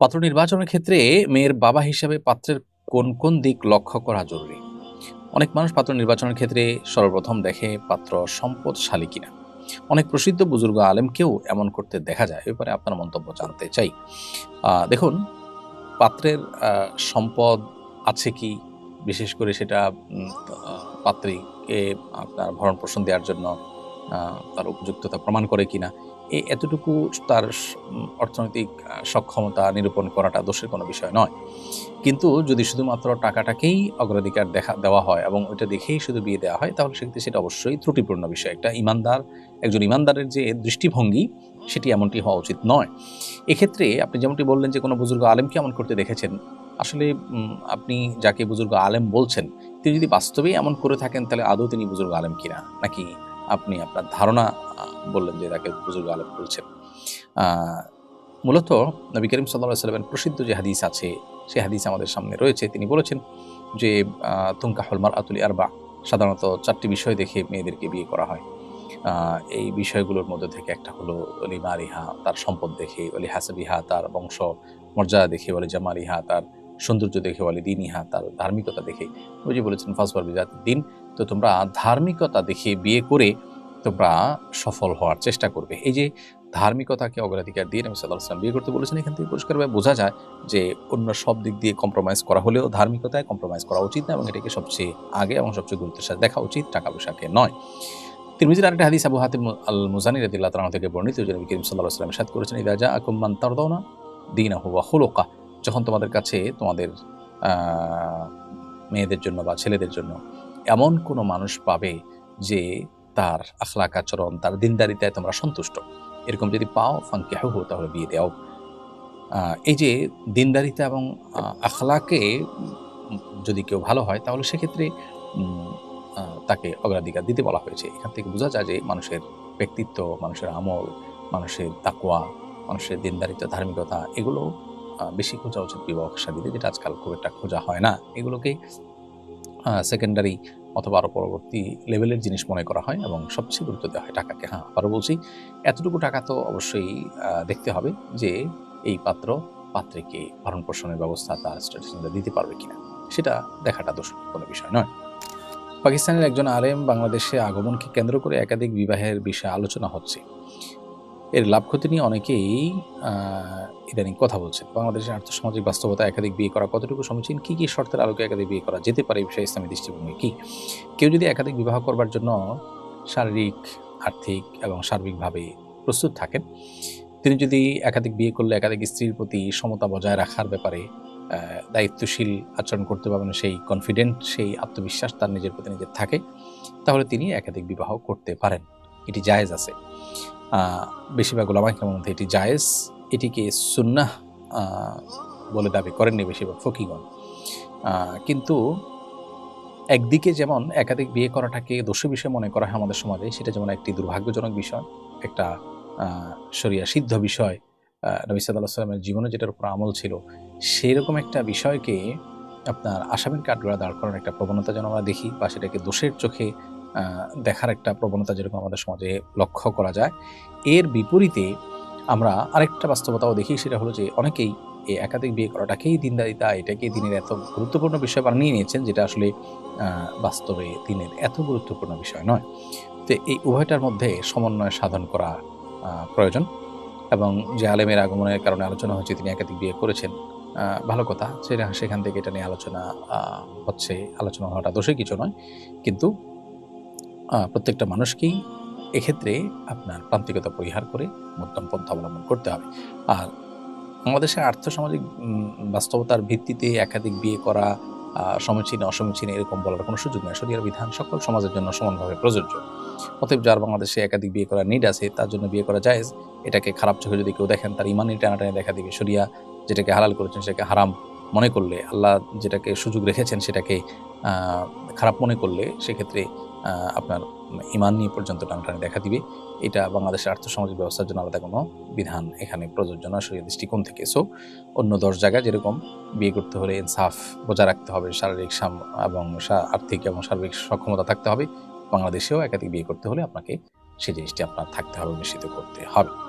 পাত্র নির্বাচনের ক্ষেত্রে মেয়ের বাবা হিসাবে পাত্রের কোন কোন দিক লক্ষ্য করা জরুরি? অনেক মানুষ পাত্র নির্বাচনের ক্ষেত্রে সর্বপ্রথম দেখে পাত্র সম্পদশালী কিনা। অনেক প্রসিদ্ধ বুজুর্গ আলেমকেও এমন করতে দেখা যায়। ব্যাপারে আপনার মন্তব্য জানতে চাই। দেখুন, পাত্রের সম্পদ আছে কি? বিশেষ করে সেটা পাত্রীকে আপনার ভরণ পোষণ দেওয়ার জন্য তার উপযুক্ততা প্রমাণ করে কিনা? এই এতটুকু তার অর্থনৈতিক সক্ষমতা নিরূপণ করাটা দোষের কোনো বিষয় নয়। কিন্তু যদি শুধুমাত্র টাকাটাকেই অগ্রাধিকার দেখা, দেওয়া হয় এবং ওইটা দেখেই শুধু বিয়ে দেওয়া হয়, তাহলে সেক্ষেত্রে সেটা অবশ্যই ত্রুটিপূর্ণ বিষয়। একটা ইমানদার, একজন ইমানদারের যে দৃষ্টিভঙ্গি, সেটি এমনটি হওয়া উচিত নয়। এক্ষেত্রে আপনি যেমনটি বললেন যে কোনো বুজুর্গ আলেমকে এমন করতে দেখেছেন, আসলে আপনি যাকে বুজুর্গ আলেম বলছেন, তিনি যদি বাস্তবেই এমন করে থাকেন, তাহলে আদৌ তিনি বুজুর্গ আলেম কিনা? নাকি আপনি আপনার ধারণা বললেন যে তাকে বুজুর্গ আলেম বলছেন। মূলত নবী করিম সাল্লাহ সাল্লামের প্রসিদ্ধ যে হাদিস আছে সেই হাদিস আমাদের সামনে রয়েছে। তিনি বলেছেন যে তুমকা হলমার আতুলি আরবা সাধারণত চারটি বিষয় দেখে মেয়েদেরকে বিয়ে করা হয়। এই বিষয়গুলোর মধ্যে থেকে একটা হলো অলি মারিহা তার সম্পদ দেখে অলি হাসাবিহা, তার বংশ মর্যাদা দেখে অলি জামালিহা তার সৌন্দর্য দেখে অলি দিনিহা, তার ধার্মিকতা দেখে। যে বলেছেন ফাসবার বিজাত দিন তো তোমরা ধার্মিকতা দেখে বিয়ে করে তোমরা সফল হওয়ার চেষ্টা করবে। এই যে ধার্মিকতাকে অগ্রাধিকার দিয়ে নবী সাল্লাহ আসলাম বিয়ে করতে বলেছেন, এখান থেকে পরিষ্কারভাবে বোঝা যায় যে অন্য সব দিক দিয়ে কম্প্রোমাইজ করা হলেও ধার্মিকতায় কম্প্রোমাইজ করা উচিত না এবং এটাকে সবচেয়ে আগে এবং সবচেয়ে গুরুত্বের সাথে দেখা উচিত টাকা পয়সাকে নয়। তিরমিজির আরেকটা হাদিস আবু হাতিম আল মুজানি রাদিল্লাহ তাআলা থেকে বর্ণিত, যে নবী করিম সাল্লাল্লাহু আলাইহি ওয়াসাল্লাম সাদ করেছেন ইদা জাআকুম মান তারদাউনা দীনাহু ওয়া খুলুকা যখন তোমাদের কাছে তোমাদের মেয়েদের জন্য বা ছেলেদের জন্য এমন কোনো মানুষ পাবে যে তার আখলাক আচরণ, তার দিনদারিতায় তোমরা সন্তুষ্ট। এরকম যদি পাও ফাঙ্কে হু তাহলে বিয়ে দাও। এই যে দিনদারিতা এবং আখলাকে যদি কেউ ভালো হয়, তাহলে সেক্ষেত্রে তাকে অগ্রাধিকার দিতে বলা হয়েছে। এখান থেকে বোঝা যায় যে মানুষের ব্যক্তিত্ব, মানুষের আমল, মানুষের তাকুয়া মানুষের দিনদারিতা, ধার্মিকতা, এগুলো বেশি খোঁজা উচিত বিবাহ সাদীতে যেটা আজকাল খুব একটা খোঁজা হয় না। এগুলোকে সেকেন্ডারি অথবা আরও পরবর্তী লেভেলের জিনিস মনে করা হয় এবং সবচেয়ে গুরুত্ব দেওয়া হয় টাকাকে। হ্যাঁ আবারও বলছি, এতটুকু টাকা তো অবশ্যই দেখতে হবে যে এই পাত্র পাত্রীকে ভরণ পোষণের ব্যবস্থা তার স্ট্যাটাস দিতে পারবে কিনা। সেটা দেখাটা দোষ কোনো বিষয় নয়। পাকিস্তানের একজন আলেম বাংলাদেশে আগমনকে কেন্দ্র করে একাধিক বিবাহের বিষয়ে আলোচনা হচ্ছে। এর লাভ ক্ষতি নিয়ে অনেকেই ইদানিং কথা বলছেন। বাংলাদেশের আর্থসামাজিক বাস্তবতা, একাধিক বিয়ে করা, কতটুকু সমীচীন? কী কী শর্তের আলোকে একাধিক বিয়ে করা যেতে পারে এই বিষয়ে ইসলামী দৃষ্টিভঙ্গি কী? কেউ যদি একাধিক বিবাহ করবার জন্য শারীরিক, আর্থিক এবং সার্বিকভাবে প্রস্তুত থাকেন, তিনি যদি একাধিক বিয়ে করলে একাধিক স্ত্রীর প্রতি সমতা বজায় রাখার ব্যাপারে দায়িত্বশীল আচরণ করতে পারবেন সেই কনফিডেন্ট সেই আত্মবিশ্বাস তার নিজের প্রতি নিজের থাকে, তাহলে তিনি একাধিক বিবাহ করতে পারেন। এটি জায়েজ আছে। বেশিরভাগ ওলামাইকের মধ্যে এটি জায়েজ। এটিকে সুন্নাহ বলে দাবি করেননি বেশিরভাগ ফকিগণ কিন্তু একদিকে যেমন একাধিক বিয়ে করাটাকে দোষী বিষয় মনে করা হয় আমাদের সমাজে, সেটা যেমন একটি দুর্ভাগ্যজনক বিষয়, একটা শরিয়া সিদ্ধ বিষয় নবী সাল্লাহ সাল্লামের জীবনে যেটার উপর আমল ছিল সেই রকম একটা বিষয়কে আপনার আসামির কাঠগড়া দাঁড় করার একটা প্রবণতা যেন আমরা দেখি, বা সেটাকে দোষের চোখে দেখার একটা প্রবণতা যেরকম আমাদের সমাজে লক্ষ্য করা যায়। এর বিপরীতে আমরা আরেকটা বাস্তবতাও দেখি, সেটা হলো যে অনেকেই এই একাধিক বিয়ে করাটাকেই দিনদারিতা, এটাকেই দিনের এত গুরুত্বপূর্ণ বিষয় বানিয়ে নিয়েছেন, যেটা আসলে বাস্তবে দিনের এত গুরুত্বপূর্ণ বিষয় নয়। তো এই উভয়টার মধ্যে সমন্বয় সাধন করা প্রয়োজন এবং যে আলেমের আগমনের কারণে আলোচনা হচ্ছে তিনি একাধিক বিয়ে করেছেন ভালো কথা। সেটা, সেখান থেকে এটা নিয়ে আলোচনা হচ্ছে, আলোচনা হওয়াটা দোষে কিছু নয়। কিন্তু প্রত্যেকটা মানুষকেই এক্ষেত্রে আপনার প্রান্তিকতা পরিহার করে মধ্যম পন্থা অবলম্বন করতে হবে। আর বাংলাদেশের আর্থসামাজিক বাস্তবতার ভিত্তিতে একাধিক বিয়ে করা সমীচীন, অসমীচীন এরকম বলার কোনো সুযোগ নেই। শরীর বিধান সকল সমাজের জন্য সমানভাবে প্রযোজ্য। অতএব যার বাংলাদেশে একাধিক বিয়ে করার নিড আছে, তার জন্য বিয়ে করা জায়েজ। এটাকে খারাপ চোখে যদি কেউ দেখেন, তার ইমানি টানাটানি দেখা দিবে। শরিয়া যেটাকে হালাল করেছেন, সেটাকে হারাম মনে করলে, আল্লাহ যেটাকে সুযোগ রেখেছেন, সেটাকে খারাপ মনে করলে, সেক্ষেত্রে আপনার ইমান নিয়ে পর্যন্ত টানটানি দেখা দিবে। এটা বাংলাদেশের আর্থসামাজিক ব্যবস্থার জন্য আলাদা কোনো বিধান এখানে প্রযোজ্য নয় শরীর দৃষ্টিকোণ থেকে। সো অন্য দশ জায়গায় যেরকম বিয়ে করতে হলে ইনসাফ বজায় রাখতে হবে, শারীরিক সাম- এবং আর্থিক এবং সার্বিক সক্ষমতা থাকতে হবে। বাংলাদেশেও একাধিক বিয়ে করতে হলে আপনাকে সেই জিনিসটি আপনার থাকতে হবে, নিশ্চিত করতে হবে।